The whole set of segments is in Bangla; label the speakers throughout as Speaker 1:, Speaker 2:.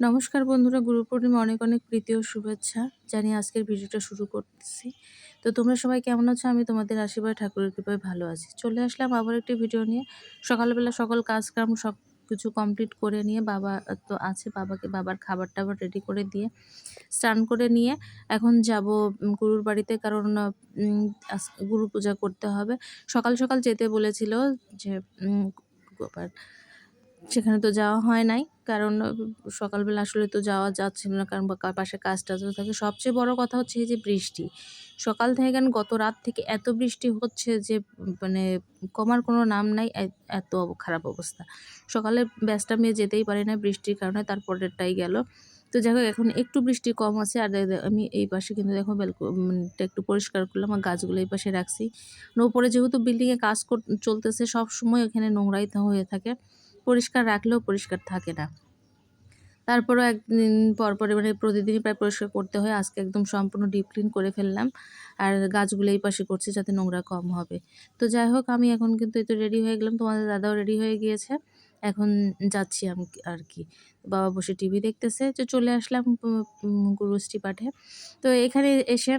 Speaker 1: নমস্কার বন্ধুরা গুরু পূর্ণিমা অনেক অনেক প্রীতি ও শুভেচ্ছা। জানিয়ে আজকের ভিডিওটা শুরু করতেছি। তো তোমরা সবাই কেমন আছো? আমি তোমাদের আশীর্বাদ, ঠাকুরের কৃপায় ভালো আছি। চলে আসলাম আবার একটি ভিডিও নিয়ে। সকালবেলা সকল কাজকাম সব কিছু কমপ্লিট করে নিয়ে বাবা তো আছে বাবাকে বাবার খাবার টাবার রেডি করে দিয়ে স্নান করে নিয়ে এখন যাব গুরুর বাড়িতে কারণ গুরু পূজা করতে হবে। সকাল সকাল যেতে বলেছিল যে সেখানে তো যাওয়া হয় নাই। কারণ সকালবেলা আসলে তো যাওয়া যাচ্ছিল না, কারণ পাশে কাজ টাজও থাকে। সবচেয়ে বড় কথা হচ্ছে যে বৃষ্টি। সকাল থেকে কেন গত রাত থেকে এত বৃষ্টি হচ্ছে যে মানে কমার কোনো নাম নাই এত খারাপ অবস্থা। সকালে ব্যস্ত মেয়ে যেতেই পারি না বৃষ্টির কারণে, তারপরেরটাই গেল। তো যাই হোক, এখন একটু বৃষ্টি কম আছে, আর আমি এই পাশে কিন্তু দেখো বেলকনিটা একটু পরিষ্কার করলাম, আর গাছগুলো এই পাশে রাখছি। উপরে যেহেতু বিল্ডিংয়ে কাজ চলতেছে সব সময় এখানে নোংরাই হয়ে থাকে। পরিষ্কার রাখলেও পরিষ্কার থাকে না। তারপরও একদিন পর পরে মানে প্রতিদিনই প্রায় পরিষ্কার করতে হয়। আজকে একদম সম্পূর্ণ ডিপ ক্লিন করে ফেললাম। আর গাছগুলো এই পাশে করছি যাতে নোংরা কম হবে। তো যাই হোক, আমি এখন কিন্তু এই তো রেডি হয়ে গেলাম। তোমাদের দাদাও রেডি হয়ে গিয়েছে। এখন যাচ্ছি আমি আর কি। বাবা বসে টিভি দেখতেছে। তো চলে আসলাম গুরুশ্রী পাঠে। তো এখানে এসে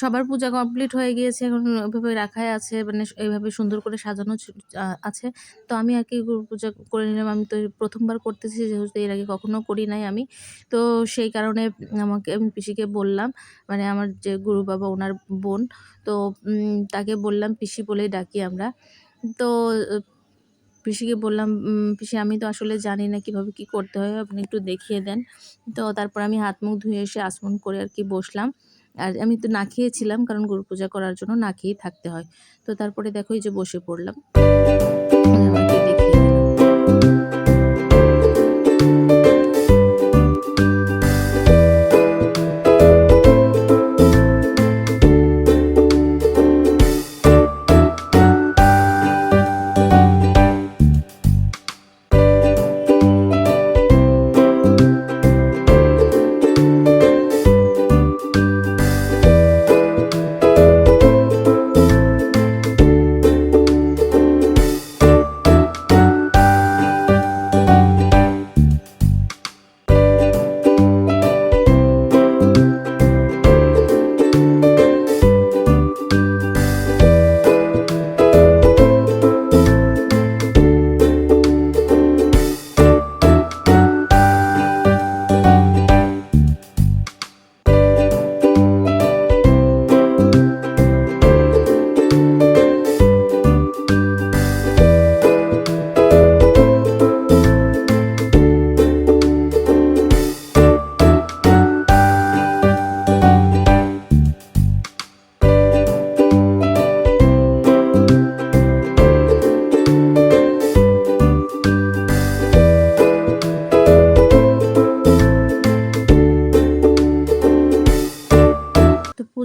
Speaker 1: সবার পূজা কমপ্লিট হয়ে গিয়েছে, এখন ওইভাবে রাখাই আছে মানে এইভাবে সুন্দর করে সাজানো আছে। তো আমি আর কি গুরু পূজা করে নিলাম, আমি তো প্রথমবার করতেছি, যেহেতু এর আগে কখনো করি নাই আমি। তো সেই কারণে আমাকে আমি পিসিকে বললাম মানে আমার যে গুরু বাবা ওনার বোন, তো তাকে বললাম, পিসি বলেই ডাকি আমরা। তো, পিসিকে বললাম পিসি আমি তো আসলে জানি না কীভাবে কি করতে হয়, আপনি একটু দেখিয়ে দেন। তো তারপর আমি হাত মুখ ধুয়ে এসে আসমন করে আর কি বসলাম। আর আমি তো না খেয়েছিলাম, কারণ গরু পূজা করার জন্য না খেয়েই থাকতে হয়। তো তারপরে দেখো এই যে বসে পড়লাম।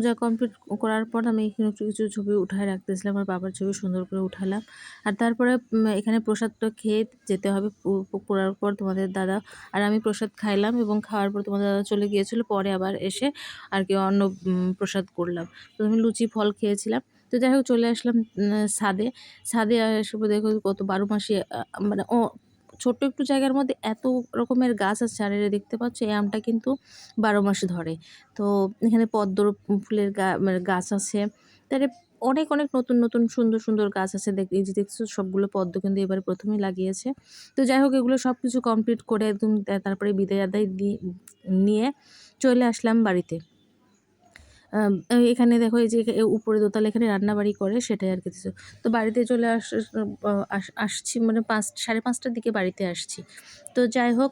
Speaker 1: পূজা কমপ্লিট করার পর আমি এখানে একটু কিছু ছবি উঠায় রাখতেছিলাম, আমার বাবার ছবি সুন্দর করে উঠালাম। আর তারপরে এখানে প্রসাদটা খেয়ে যেতে হবে করার পর তোমাদের দাদা। আর আমি প্রসাদ খাইলাম এবং খাওয়ার পর তোমাদের দাদা চলে গিয়েছিল, পরে আবার এসে আর কি অন্য প্রসাদ করলাম। প্রথমে লুচি, ফল খেয়েছিলাম। তো যাই হোক, চলে আসলাম ছাদে। ছাদে এসে দেখো কত বারো মাসে মানে ছোট্ট একটু জায়গার মধ্যে এত রকমের গাছ আছে, আর এটা দেখতে পাচ্ছ, এই আমটা কিন্তু বারো মাস ধরে। তো এখানে পদ্ম ফুলের মানে গাছ আছে। তারে অনেক অনেক নতুন নতুন, সুন্দর সুন্দর গাছ আছে। দেখ, এই যে দেখছ, সবগুলো পদ্ম কিন্তু এবারে প্রথমেই লাগিয়েছে। তো যাই হোক, এগুলো সব কিছু কমপ্লিট করে একদম, তারপরে বিদায় আদায় দিয়ে নিয়ে চলে আসলাম বাড়িতে। এখানে দেখো এই যে উপরে দোতলা এখানে রান্নাবাড়ি করে, সেটাই আর কিছু তো বাড়িতে চলে আস, আস- আসছি মানে পাঁচ, সাড়ে পাঁচটার দিকে বাড়িতে আসছি। তো যাই হোক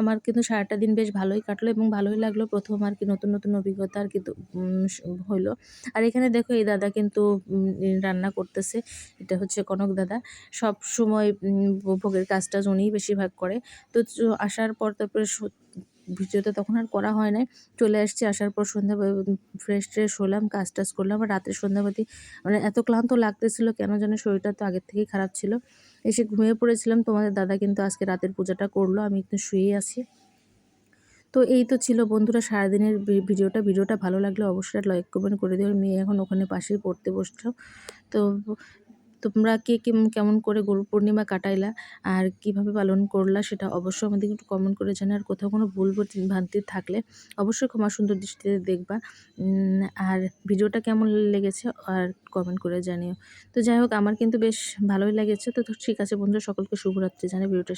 Speaker 1: আমার কিন্তু সারাটা দিন বেশ ভালোই কাটলো এবং ভালোই লাগল। প্রথম আর কি নতুন নতুন অভিজ্ঞতা আর কিন্তু হইল। আর এখানে দেখো এই দাদা কিন্তু রান্না করতেছে। এটা হচ্ছে কনক দাদা। সব সময় ভোগের কাজটা উনিই বেশিরভাগ করে। তো আসার পর তারপরে ভিডিওটা তখন আর করা হয় নাই। চলে আসছি, আসার পর সন্ধ্যা ফ্রেশ ট্রেশ হলাম, কাজ টাজ করলাম আর রাতের সন্ধ্যাবাতি মানে এত ক্লান্ত লাগতেছিল, কেন যেন শরীরটা তো আগের থেকেই খারাপ ছিল। এসে ঘুমিয়ে পড়েছিলাম, তোমাদের দাদা কিন্তু আজকে রাতের পূজাটা করল, আমি একটু শুয়েই আছি। তো এই তো ছিল বন্ধুরা সারাদিনের ভিডিওটা। ভিডিওটা ভালো লাগলে অবশ্যই লাইক কমেন্ট করে দিও। মেয়ে এখন ওখানে পাশেই পড়তে বসল। তো তোমরা কে কেম- কেমন করে গরু পূর্ণিমা কাটাইলা আর কীভাবে পালন করলা সেটা অবশ্যই আমাদেরকে একটু কমেন্ট করে জানা আর কোথাও কোনো ভুল ভ্রান্তি- থাকলে অবশ্যই ক্ষমা সুন্দর দৃষ্টিতে দেখবা। আর ভিডিওটা কেমন লেগেছে আর কমেন্ট করে জানিও। তো যাই হোক, আমার কিন্তু বেশ ভালোই লেগেছে। তো ঠিক আছে বন্ধুরা, সকলকে শুভরাত্রি। জানাই ভিডিওটা